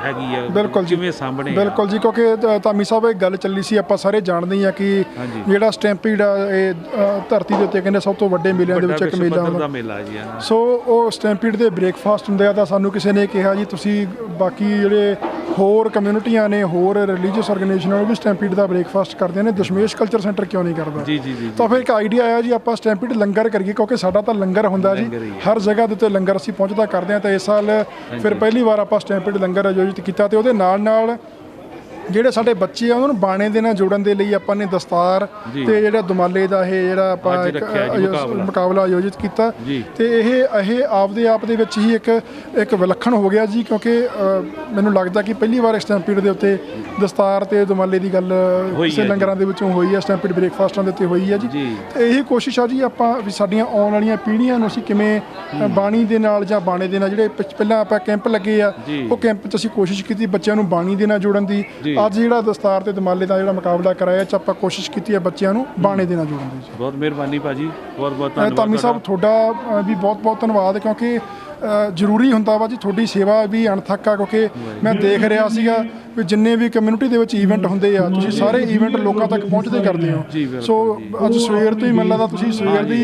ਹੈਗੀ ਆ ਬਿਲਕੁਲ ਜੀ ਕਿਵੇਂ ਸਾਹਮਣੇ ਆ? ਬਿਲਕੁਲ ਜੀ ਕਿਉਂਕਿ ਅ, ਧਾਮੀ ਸਾਹਿਬ ਇਹ ਗੱਲ ਚੱਲੀ ਸੀ ਆਪਾਂ ਸਾਰੇ ਜਾਣਦੇ ਹੀ ਆ ਕਿ ਹਾਂਜੀ। ਜਿਹੜਾ ਸਟੈਂਪੀਡ ਆ ਇਹ ਅ, ਧਰਤੀ ਦੇ ਉੱਤੇ ਕਹਿੰਦੇ ਸਭ ਤੋਂ ਵੱਡੇ ਮੇਲਿਆਂ ਦੇ ਵੱਡਾ ਵਿੱਚ ਇੱਕ ਵਿਸ਼ਵ ਮੇਲਾ ਪੱਧਰ ਹੁੰਦਾ ਦਾ ਮੇਲਾ ਜੀ ਸੋ ਉਹ ਸਟੈਂਪੀਡ ਦੇ ਬ੍ਰੇਕਫਾਸਟ ਹੁੰਦੇ ਆ ਤਾਂ ਸਾਨੂੰ ਕਿਸੇ ਨੇ ਕਿਹਾ ਜੀ ਤੁਸੀਂ ਬਾਕੀ ਜਿਹੜੇ ਹੋਰ ਕਮਿਊਨਿਟੀਆਂ ਨੇ ਹੋਰ ਰਿਲੀਜੀਅਸ ਆਰਗੇਨਾਈਜੇਸ਼ਨ ਉਹ ਵੀ ਸਟੈਂਪੀਡ ਦਾ ਬ੍ਰੇਕਫਾਸਟ ਕਰਦੇ ਨੇ। ਦਸ਼ਮੇਸ਼ ਕਲਚਰ ਸੈਂਟਰ ਕਿਉਂ ਨਹੀਂ ਕਰਦਾ? ਜੀ ਜੀ ਜੀ ਤਾਂ ਫਿਰ ਇੱਕ ਆਈਡੀਆ ਆਇਆ ਜੀ ਆਪਾਂ ਸਟੈਂਪੀਡ ਲੰਗਰ ਕਰੀਏ ਕਿਉਂਕਿ ਸਾਡਾ ਤਾਂ ਲੰਗਰ ਹੁੰਦਾ ਜੀ। ਹਰ ਜਗ੍ਹਾ ਦੇ ਉੱਤੇ ਲੰਗਰ ਅਸੀਂ ਪਹੁੰਚਦਾ ਕਰਦੇ ਹਾਂ। ਤਾਂ ਇਸ ਸਾਲ ਫਿਰ ਪਹਿਲੀ ਵਾਰ ਆਪਾਂ ਸਟੈਂਪੀਡ ਲੰਗਰ ਆਯੋਜਿਤ ਕੀਤਾ ਤੇ ਉਹਦੇ ਨਾਲ ਨਾਲ ਜਿਹੜੇ ਸਾਡੇ ਬੱਚੇ ਆ ਉਹਨਾਂ ਨੂੰ ਬਾਣੇ ਦੇ ਨਾਲ ਜੋੜਨ ਦੇ ਲਈ ਆਪਾਂ ਨੇ ਦਸਤਾਰ। ਤੇ ਜਿਹੜਾ ਦੁਮਾਲੇ ਦਾ ਇਹ ਜਿਹੜਾ ਆਪਾਂ ਮੁਕਾਬਲਾ। ਆਯੋਜਿਤ ਕੀਤਾ। ਤੇ ਇਹ ਇਹ ਆਪਦੇ ਆਪ ਦੇ ਵਿੱਚ ਹੀ ਇੱਕ ਇੱਕ ਵਿਲੱਖਣ ਹੋ ਗਿਆ ਜੀ ਕਿਉਂਕਿ ਮੈਨੂੰ ਲੱਗਦਾ ਕਿ ਪਹਿਲੀ ਵਾਰ ਸਟੈਂਪੀਡ ਦੇ ਉੱਤੇ ਦਸਤਾਰ ਤੇ ਦੁਮਾਲੇ ਦੀ ਗੱਲ ਕਿਸੇ। ਲੰਗਰਾਂ ਦੇ ਵਿੱਚੋਂ ਹੋਈ ਹੈ ਸਟੈਂਪੀਡ ਬ੍ਰੇਕਫਾਸਟਾਂ ਦੇ ਉੱਤੇ ਹੋਈ ਹੈ ਜੀ। ਤੇ ਇਹੀ ਕੋਸ਼ਿਸ਼ ਆ ਜੀ ਆਪਾਂ ਵੀ ਸਾਡੀਆਂ ਆਉਣ ਵਾਲੀਆਂ ਪੀੜ੍ਹੀਆਂ ਨੂੰ ਅਸੀਂ ਕਿਵੇਂ ਬਾਣੀ ਦੇ ਨਾਲ ਜਾਂ ਬਾਣੇ ਦੇ ਨਾਲ ਜਿਹੜੇ ਪਹਿਲਾਂ ਆਪਾਂ ਕੈਂਪ ਲੱਗੇ ਆ। ਉਹ ਕੈਂਪ 'ਚ ਅਸੀਂ ਕੋਸ਼ਿਸ਼ ਕੀਤੀ ਬੱਚਿਆਂ ਨੂੰ ਬਾਣੀ ਦੇ ਨਾਲ ਜੋੜਨ ਦੀ। ਅੱਜ ਜਿਹੜਾ ਦਸਤਾਰ ਤੇ ਦਮਾਲੇ ਦਾ ਜਿਹੜਾ ਮੁਕਾਬਲਾ ਕਰਾਇਆ ਚ ਆਪਾਂ ਕੋਸ਼ਿਸ਼ ਕੀਤੀ ਹੈ ਬੱਚਿਆਂ ਨੂੰ ਬਾਣੇ ਦੇ ਨਾਲ ਜੋੜਨ ਦੀ ਬਹੁਤ ਮਿਹਰਬਾਨੀ ਭਾਜੀ ਬਹੁਤ ਬਹੁਤ ਧੰਨਵਾਦ ਧਾਮੀ ਸਾਹਿਬ ਤੁਹਾਡਾ। ਵੀ ਬਹੁਤ ਬਹੁਤ ਧੰਨਵਾਦ ਕਿਉਂਕਿ ਜ਼ਰੂਰੀ ਹੁੰਦਾ ਵਾ ਜੀ ਤੁਹਾਡੀ ਸੇਵਾ ਵੀ ਅਣਥੱਕ ਆ ਕਿਉਂਕਿ ਮੈਂ ਦੇਖ ਰਿਹਾ ਸੀਗਾ ਵੀ ਜਿੰਨੇ ਵੀ ਕਮਿਊਨਿਟੀ ਦੇ ਵਿੱਚ ਇਵੈਂਟ ਹੁੰਦੇ ਆ ਤੁਸੀਂ ਸਾਰੇ ਇਵੈਂਟ ਲੋਕਾਂ ਤੱਕ ਪਹੁੰਚਦੇ ਕਰਦੇ ਹੋ। ਸੋ ਅੱਜ ਸਵੇਰ ਤੋਂ ਹੀ ਮੈਨੂੰ ਲੱਗਦਾ ਤੁਸੀਂ ਸਵੇਰ ਦੀ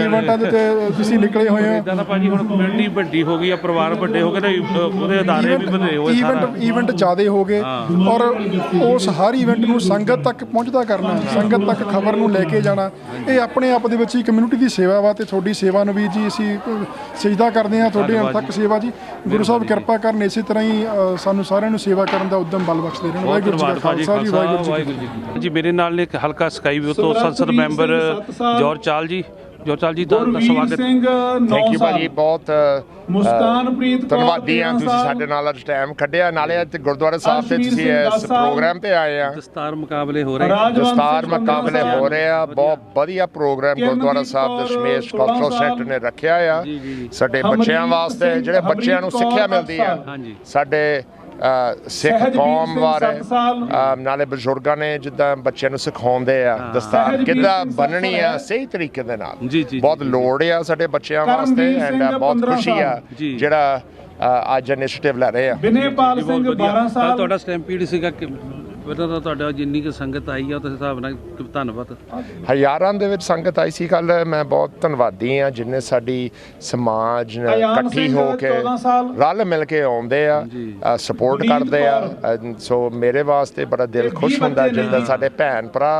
ਇਵੈਂਟਾਂ ਦੇ ਤੇ ਤੁਸੀਂ ਨਿਕਲੇ ਹੋਏ ਹੋ। ਇਦਾਂ ਭਾਜੀ ਹੁਣ ਕਮਿਊਨਿਟੀ ਵੱਡੀ ਹੋ ਗਈ ਆ ਪਰਿਵਾਰ ਵੱਡੇ ਹੋ ਗਏ ਤੇ ਉਹਦੇ ਅਦਾਰੇ ਵੀ ਵਧੇ ਹੋਏ ਸਾਰਾ। ਇਵੈਂਟ ਇਵੈਂਟ ਜ਼ਿਆਦੇ ਹੋ ਗਏ ਔਰ ਉਸ ਹਰ ਇਵੈਂਟ ਨੂੰ ਸੰਗਤ ਤੱਕ ਪਹੁੰਚਦਾ ਕਰਨਾ ਸੰਗਤ ਤੱਕ ਖਬਰ ਨੂੰ ਲੈ ਕੇ ਜਾਣਾ ਇਹ ਆਪਣੇ ਆਪ ਦੇ ਵਿੱਚ ਹੀ ਕਮਿਊਨਿਟੀ ਦੀ ਸੇਵਾ ਵਾ ਤੇ ਤੁਹਾਡੀ ਸੇਵਾ ਨੂੰ ਵੀ ਜੀ ਅਸੀਂ ਸਜਦਾ ਕਰਦੇ ਹਾਂ ਤੁਹਾਡੇ ਧੰਨਵਾਦ ਅਣਥੱਕ ਸੇਵਾ ਜੀ। ਗੁਰੂ ਸਾਹਿਬ ਕਿਰਪਾ ਕਰਨ ਇਸੇ ਤਰ੍ਹਾਂ ਹੀ ਸਾਨੂੰ ਸਾਰਿਆਂ ਨੂੰ ਸੇਵਾ ਕਰਨ ਦਾ ਉਦਮ ਬਲ ਬਖਸ਼ਦੇ ਰਹਿਣ। ਵਾਹਿਗੁਰੂ ਜੀ ਕਾ ਖਾਲਸਾ ਜੀ ਵਾਹਿਗੁਰੂ ਜੀ ਜੀ ਮੇਰੇ ਨਾਲ ਨੇ ਇੱਕ ਹਲਕਾ ਸਕਾਈ ਵੀ ਤੋਂ ਸੰਸਦ ਮੈਂਬਰ ਜੋਰ ਚਾਲ ਜੀ ਜੋਰ ਚਾਲ ਜੀ ਦਾ ਦਾ ਸਵਾਗਤ ਥੈਂਕ ਯੂ ਭਾਜੀ ਬਹੁਤ ਮੁਸਕਾਨਪ੍ਰੀਤ ਕੌਰ ਧੰਨਵਾਦੀ ਆ ਤੁਸੀਂ। ਸਾਡੇ ਨਾਲ ਅੱਜ ਟਾਈਮ ਕੱਢਿਆ ਨਾਲੇ ਅੱਜ ਗੁਰਦੁਆਰਾ ਸਾਹਿਬ ਤੇ ਤੁਸੀਂ ਇਸ। ਪ੍ਰੋਗਰਾਮ ਤੇ ਆਏ ਆ ਦਸਤਾਰ ਮੁਕਾਬਲੇ ਹੋ ਰਹੇ ਦਸਤਾਰ ਮੁਕਾਬਲੇ ਹੋ ਰਹੇ ਆ ਬਹੁਤ ਵਧੀਆ programme Gurdwara Sahib Kaur Dashmesh cultural. Centre ਨੇ ਰੱਖਿਆ ਆ ਜੀ, ਜੀ, ਜੀ। ਸਾਡੇ ਬੱਚਿਆਂ ਵਾਸਤੇ ਜਿਹੜੇ ਬੱਚਿਆਂ ਨੂੰ ਸਿੱਖਿਆ ਮਿਲਦੀ ਆ। ਸਾਡੇ ਸਿੱਖ ਕੌਮ ਬਾਰੇ ਨਾਲੇ ਬਜ਼ੁਰਗਾਂ ਨੇ ਜਿੱਦਾਂ ਬੱਚਿਆਂ ਨੂੰ ਸਿਖਾਉਂਦੇ ਆ ਦਸਤਾਰ ਕਿੱਦਾਂ ਬੰਨਣੀ ਆ। ਸਹੀ ਤਰੀਕੇ ਦੇ ਨਾਲ ਬਹੁਤ। ਲੋੜ ਆ ਸਾਡੇ ਬੱਚਿਆਂ ਵਾਸਤੇ ਐਂਡ ਬਹੁਤ 15 ਖੁਸ਼ੀ ਆ। ਜਿਹੜਾ ਅ, ਅੱਜ ਇਨੀਸ਼ੀਏਟਿਵ ਲੈ ਰਹੇ ਆ ਬਿਨੇਪਾਲ ਸਿੰਘ ਵਧੀਆ। 12 ਤਾਂ ਸਾਲ ਤੁਹਾਡਾ ਸਟੈਂਪੀਡ ਸੀਗਾ ਪਹਿਲਾਂ ਤਾਂ ਤੁਹਾਡਾ ਜਿੰਨੀ ਕੁ ਸੰਗਤ ਆਈ ਆ ਉਸ ਹਿਸਾਬ ਨਾਲ ਧੰਨਵਾਦ ਹਜ਼ਾਰਾਂ ਦੇ ਵਿੱਚ ਸੰਗਤ ਆਈ ਸੀ ਕੱਲ ਮੈਂ ਬਹੁਤ ਧੰਨਵਾਦੀ ਆ ਜਿਨੇ ਸਾਡੀ ਸਮਾਜ ਇਕੱਠੀ ਹੋ ਕੇ 14 ਸਾਲ। ਰਲ ਮਿਲ ਕੇ ਆਉਂਦੇ ਆ। ਸਪੋਰਟ ਕਰਦੇ ਆ ਸੋ ਮੇਰੇ ਵਾਸਤੇ ਬੜਾ ਦਿਲ ਖੁਸ਼ ਹੁੰਦਾ। ਜਿੰਦਾ ਸਾਡੇ ਭੈਣ ਭਰਾ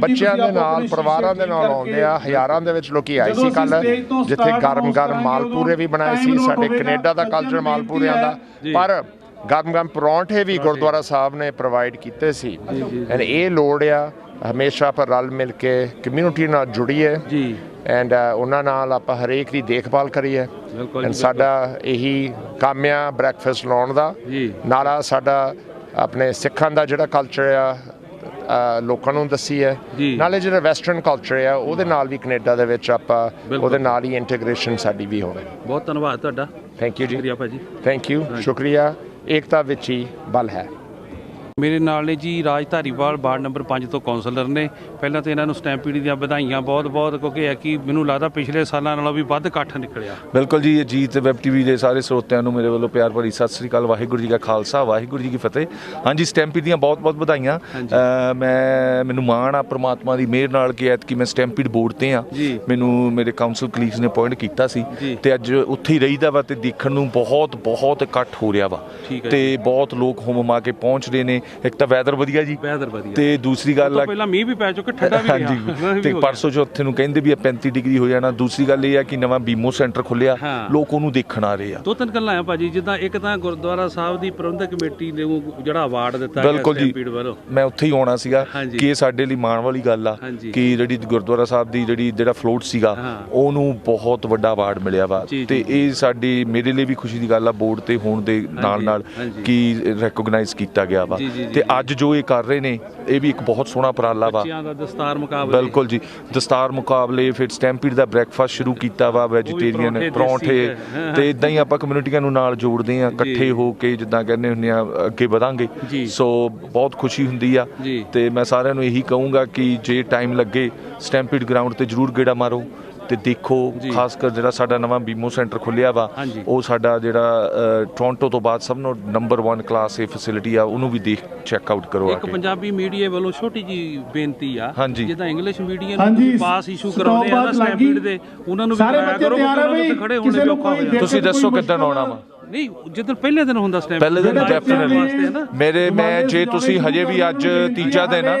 ਬੱਚਿਆਂ ਦੇ ਨਾਲ ਪਰਿਵਾਰਾਂ ਦੇ ਨਾਲ ਆਉਂਦੇ ਆ ਹਜ਼ਾਰਾਂ ਦੇ ਵਿੱਚ ਲੋਕੀ ਆਏ ਸੀ ਕੱਲ ਜਿੱਥੇ ਗਰਮ ਗਰਮ ਮਾਲਪੂਰੇ ਵੀ ਬਣਾਏ ਸੀ ਸਾਡੇ। ਕੈਨੇਡਾ ਦਾ ਕਲਚਰ ਮਾਲਪੂਰਿਆਂ ਦਾ। ਪਰ ਗਰਮ ਗਰਮ ਪਰੌਂਠੇ ਵੀ ਗੁਰਦੁਆਰਾ ਸਾਹਿਬ ਨੇ ਪ੍ਰੋਵਾਈਡ ਕੀਤੇ ਸੀ। ਐਂਡ ਇਹ ਲੋੜ ਆ ਹਮੇਸ਼ਾ ਆਪਾਂ ਰਲ ਮਿਲ ਕੇ ਕਮਿਊਨਿਟੀ ਨਾਲ ਜੁੜੀਏ। ਜੀ। ਐਂਡ ਉਹਨਾਂ ਨਾਲ ਆਪਾਂ ਹਰੇਕ ਦੀ ਦੇਖਭਾਲ ਕਰੀਏ। ਐਂਡ ਸਾਡਾ ਇਹੀ ਕੰਮ ਆ ਬ੍ਰੈਕਫਾਸਟ ਲਾਉਣ ਦਾ। ਜੀ। ਨਾਲਾ ਸਾਡਾ ਆਪਣੇ ਸਿੱਖਾਂ ਦਾ ਜਿਹੜਾ ਕਲਚਰ ਆ ਲੋਕਾਂ ਨੂੰ ਦੱਸੀ ਹੈ। ਨਾਲੇ ਜਿਹੜਾ ਵੈਸਟਰਨ ਕਲਚਰ ਆ ਉਹਦੇ ਨਾਲ ਵੀ ਕੈਨੇਡਾ ਦੇ ਵਿੱਚ ਆਪਾਂ। ਉਹਦੇ ਨਾਲ ਹੀ ਇੰਟੀਗ੍ਰੇਸ਼ਨ ਸਾਡੀ ਵੀ ਹੋਵੇ। ਬਹੁਤ ਧੰਨਵਾਦ ਤੁਹਾਡਾ। ਥੈਂਕ ਯੂ ਜੀ। ਸ਼ੁਕਰੀਆ ਭਾਜੀ। ਥੈਂਕ ਯੂ ਸ਼ੁਕਰੀਆ। ਏਕਤਾ ਵਿੱਚ ਹੀ ਬਲ ਹੈ। ਮੇਰੇ ਨਾਲ ਨੇ ਜੀ ਰਾਜ ਧਾਰੀਵਾਲ ਵਾਰਡ ਨੰਬਰ 5 ਤੋਂ ਕਾਉਂਸਲਰ ਨੇ। ਪਹਿਲਾਂ ਤਾਂ ਇਹਨਾਂ ਨੂੰ ਸਟੈਂਪੀਡ ਦੀਆਂ ਵਧਾਈਆਂ ਬਹੁਤ ਬਹੁਤ ਕਿਉਂਕਿ ਹੈ ਕਿ ਮੈਨੂੰ ਲੱਗਦਾ ਪਿਛਲੇ ਸਾਲਾਂ ਨਾਲੋਂ ਵੀ ਵੱਧ ਇਕੱਠ ਨਿਕਲਿਆ। ਬਿਲਕੁਲ ਜੀ ਅਜੀਤ ਵੈਬ ਟੀਵੀ ਦੇ ਸਾਰੇ ਸਰੋਤਿਆਂ ਨੂੰ ਮੇਰੇ ਵੱਲੋਂ ਪਿਆਰ ਭਰੀ ਸਤਿ ਸ੍ਰੀ ਅਕਾਲ ਵਾਹਿਗੁਰੂ ਜੀ ਕਾ ਖਾਲਸਾ ਵਾਹਿਗੁਰੂ ਜੀ ਕੀ ਫਤਿਹ। ਹਾਂਜੀ ਸਟੈਂਪੀ ਦੀਆਂ ਬਹੁਤ-ਬਹੁਤ ਵਧਾਈਆਂ। ਮੈਂ ਮੈਨੂੰ ਮਾਣ ਆ ਪ੍ਰਮਾਤਮਾ ਦੀ ਮਿਹਰ ਨਾਲ ਕਿ ਐਤਕੀ ਮੈਂ ਸਟੈਂਪੀਡ ਬੋਰਡ ਤੇ ਆ। ਮੈਨੂੰ ਮੇਰੇ ਕਾਉਂਸਲ ਕਲੀਗਸ ਨੇ ਅਪਾਇੰਟ ਕੀਤਾ ਸੀ। ਤੇ ਅੱਜ ਉੱਥੇ ਹੀ ਰਹੀਦਾ ਵਾ ਤੇ ਦੇਖਣ ਨੂੰ ਬਹੁਤ ਬਹੁਤ ਇਕੱਠ ਹੋ ਰਿਹਾ ਵਾ। ਤੇ ਬਹੁਤ ਲੋਕ ਹੁਮਮਾ ਕੇ ਪਹੁੰਚ ਰਹੇ ਨੇ। ਇੱਕ ਤਾਂ ਵੈਦਰ ਵਧੀਆ ਜੀ ਬਿਹਤਰ ਵਧੀਆ ਤੇ ਦੂਸਰੀ ਗੱਲ ਆ ਪਹਿਲਾਂ ਮੀਂਹ ਵੀ ਪੈ ਚੁੱਕਾ ਠੰਡਾ ਵੀ ਰਿਹਾ ਤੇ। ਪਰਸੋਂ ਚੌਥੇ ਨੂੰ ਕਹਿੰਦੇ ਵੀ ਇਹ 35 ਡਿਗਰੀ ਹੋ ਜਾਣਾ ਦੂਸਰੀ ਗੱਲ ਇਹ ਆ ਕਿ ਨਵਾਂ ਬੀਮੋ ਸੈਂਟਰ ਖੁੱਲਿਆ। ਲੋਕ ਉਹਨੂੰ ਦੇਖਣ ਆ ਰਹੇ ਆ ਦੋ ਤਿੰਨ ਗੱਲਾਂ ਆ ਭਾਜੀ ਜਿੱਦਾਂ ਇੱਕ ਤਾਂ ਗੁਰਦੁਆਰਾ ਸਾਹਿਬ ਦੀ ਪ੍ਰਬੰਧਕ ਕਮੇਟੀ ਨੇ ਜਿਹੜਾ ਅਵਾਰਡ ਦਿੱਤਾ ਬਿਲਕੁਲ ਜੀ ਮੈਂ ਉੱਥੇ ਹੀ ਆਉਣਾ ਸੀਗਾ। ਕਿ ਇਹ ਸਾਡੇ ਲਈ ਮਾਣ ਵਾਲੀ ਗੱਲ ਆ। ਕਿ ਜਿਹੜੀ ਗੁਰਦੁਆਰਾ ਸਾਹਿਬ ਦੀ ਜਿਹੜੀ ਜਿਹੜਾ ਫਲੋਟ ਸੀਗਾ। ਉਹਨੂੰ ਬਹੁਤ ਵੱਡਾ ਅਵਾਰਡ ਮਿਲਿਆ ਵਾ ਤੇ। ਇਹ ਸਾਡੀ ਮੇਰੇ ਲਈ ਵੀ ਖੁਸ਼ੀ ਦੀ ਗੱਲ ਆ ਬੋਰਡ ਤੇ ਹੋਣ ਦੇ ਨਾਲ ਨਾਲ। ਕਿ ਰੈਕੋਗਨਾਈਜ਼ ਕੀਤਾ ਗਿਆ ਵਾ ਤੇ। ਅੱਜ ਜੋ ਇਹ ਕਰ ਰਹੇ ਨੇ ਇਹ ਵੀ ਇੱਕ ਬਹੁਤ ਸੋਹਣਾ ਉਪਰਾਲਾ ਵਾ। ਬੱਚਿਆਂ ਦਾ ਦਸਤਾਰ ਮੁਕਾਬਲੇ। ਬਿਲਕੁਲ ਜੀ ਦਸਤਾਰ ਮੁਕਾਬਲੇ ਫਿਰ ਸਟੈਂਪੀਡ ਦਾ ਬ੍ਰੈਕਫਾਸਟ ਸ਼ੁਰੂ ਕੀਤਾ ਵਾ ਵੈਜੀਟੇਰੀਅਨ ਪਰੌਂਠੇ ਤੇ ਇਦਾਂ ਹੀ ਆਪਾਂ ਕਮਿਊਨਿਟੀਆਂ ਨੂੰ ਨਾਲ ਜੋੜਦੇ ਆ ਇਕੱਠੇ ਹੋ ਕੇ ਜਿੱਦਾਂ ਕਹਿੰਦੇ ਹੁੰਦੇ ਆ ਅੱਗੇ ਵਧਾਂਗੇ। ਸੋ ਬਹੁਤ ਖੁਸ਼ੀ ਹੁੰਦੀ ਆ। ਤੇ ਮੈਂ ਸਾਰਿਆਂ ਨੂੰ ਇਹੀ ਕਹੂੰਗਾ ਕਿ ਜੇ ਟਾਈਮ ਲੱਗੇ ਸਟੈਂਪੀਡ ਗਰਾਊਂਡ ਤੇ ਜਰੂਰ ਗੇੜਾ ਮਾਰੋ। ਤੇ ਦੇਖੋ ਖਾਸ ਕਰ ਜਿਹੜਾ ਸਾਡਾ ਨਵਾਂ ਬੀਮੋ ਸੈਂਟਰ ਖੁੱਲਿਆ ਵਾ। ਉਹ ਸਾਡਾ ਜਿਹੜਾ ਟੋਰਾਂਟੋ ਤੋਂ ਬਾਅਦ ਸਭ ਨੂੰ ਨੰਬਰ 1 ਕਲਾਸ ਇਹ ਫੈਸਿਲਿਟੀ ਆ ਉਹਨੂੰ ਵੀ ਦੇਖ ਚੈੱਕ ਆਊਟ ਕਰੋ ਆ ਇੱਕ ਕੇ ਪੰਜਾਬੀ ਮੀਡੀਆ ਵੱਲੋਂ ਛੋਟੀ ਜੀ ਬੇਨਤੀ ਆ। ਜਿੱਦਾਂ ਇੰਗਲਿਸ਼ ਮੀਡੀਆ ਨੂੰ ਪਾਸ ਇਸ਼ੂ ਕਰਾਉਂਦੇ ਆ ਨਾ ਸਟੈਂਪੀਡ। ਦੇ ਉਹਨਾਂ ਨੂੰ ਵੀ ਕਰਾਇਆ ਕਰੋ ਖੜੇ ਹੋਣੇ ਤੁਸੀਂ ਦੱਸੋ ਕਿੱਦਾਂ ਆਉਣਾ ਵਾ ਨਹੀਂ ਜਿੱਦਣ ਪਹਿਲੇ ਦਿਨ ਹੁੰਦਾ ਸਟੈਂਪ ਪਹਿਲੇ ਦਿਨ ਡੈਫੀਨਿਟਲੀ ਵਾਸਤੇ ਹੈ ਨਾ ਮੇਰੇ ਮੈਂ ਜੇ ਤੁਸੀਂ ਹਜੇ ਵੀ ਅੱਜ ਤੀਜਾ ਦਿਨ ਆ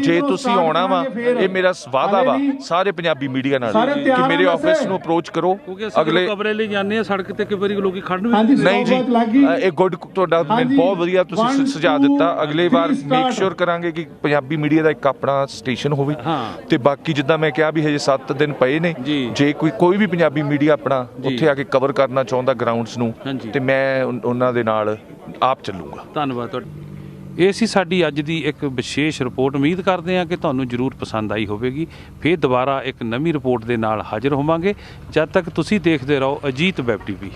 ਜੇ ਤੁਸੀਂ ਆਉਣਾ ਵਾ ਇਹ ਮੇਰਾ ਵਾਅਦਾ ਵਾ ਸਾਰੇ ਪੰਜਾਬੀ ਮੀਡੀਆ ਨਾਲ ਸਾਰੇ ਕਿ ਤਿਆਰ ਮੇਰੇ ਆ ਆਫਿਸ ਵੈਸੇ। ਨੂੰ ਅਪਰੋਚ ਕਰੋ ਕਿਉਂਕਿ ਅਸੀਂ ਅਗਲੇ ਜਦੋਂ ਕਵਰੇ ਲਈ ਜਾਂਦੇ ਆ ਸੜਕ ਤੇ ਕਈ ਵਾਰੀ ਲੋਕੀ ਖੜਨ ਵੀ ਹਾਂਜੀ, ਨਹੀਂ ਜੀ ਸੌ ਬਾਤ ਲੱਗ ਗਈ। ਅ, ਇਹ ਗੁੱਡ ਤੁਹਾਡਾ ਮੈਨੂੰ ਹਾਂਜੀ, ਬਹੁਤ ਵਧੀਆ ਤੁਸੀਂ ਸੁਝਾਅ ਦਿੱਤਾ ਅਗਲੇ ਵਾਰ ਮੇਕ. ਸ਼ੋਰ ਕਰਾਂਗੇ ਕਿ ਪੰਜਾਬੀ ਮੀਡੀਆ ਦਾ ਇੱਕ ਆਪਣਾ ਸਟੇਸ਼ਨ ਹੋਵੇ। ਤੇ ਬਾਕੀ ਜਿੱਦਾਂ ਮੈਂ ਕਿਹਾ ਵੀ ਹਜੇ 7 ਦਿਨ ਪਏ ਨੇ ਜੀ। ਕੋਈ ਕੋਈ ਵੀ ਪੰਜਾਬੀ ਮੀਡੀਆ ਆਪਣਾ। ਉੱਥੇ ਆ ਕੇ ਕਵਰ ਕਰਨਾ ਚਾਹੁੰਦਾ ਗਰਾਊਂਡਸ ਨੂੰ। ਤੇ ਮੈਂ ਉਹਨਾਂ ਦੇ ਨਾਲ ਆਪ ਚੱਲੂਗਾ। ਧੰਨਵਾਦ ਤੁਹਾਡਾ। ਇਹ ਸੀ ਸਾਡੀ ਅੱਜ ਦੀ ਇੱਕ ਵਿਸ਼ੇਸ਼ ਰਿਪੋਰਟ। ਉਮੀਦ ਕਰਦੇ ਹਾਂ ਕਿ ਤੁਹਾਨੂੰ ਜਰੂਰ ਪਸੰਦ ਆਈ ਹੋਵੇਗੀ। ਫਿਰ ਦੁਬਾਰਾ ਇੱਕ ਨਵੀਂ ਰਿਪੋਰਟ ਦੇ ਨਾਲ ਹਾਜ਼ਰ ਹੋਵਾਂਗੇ। ਜਦ ਤੱਕ ਤੁਸੀਂ ਦੇਖਦੇ ਰਹੋ ਅਜੀਤ ਵੈਬ ਟੀਵੀ।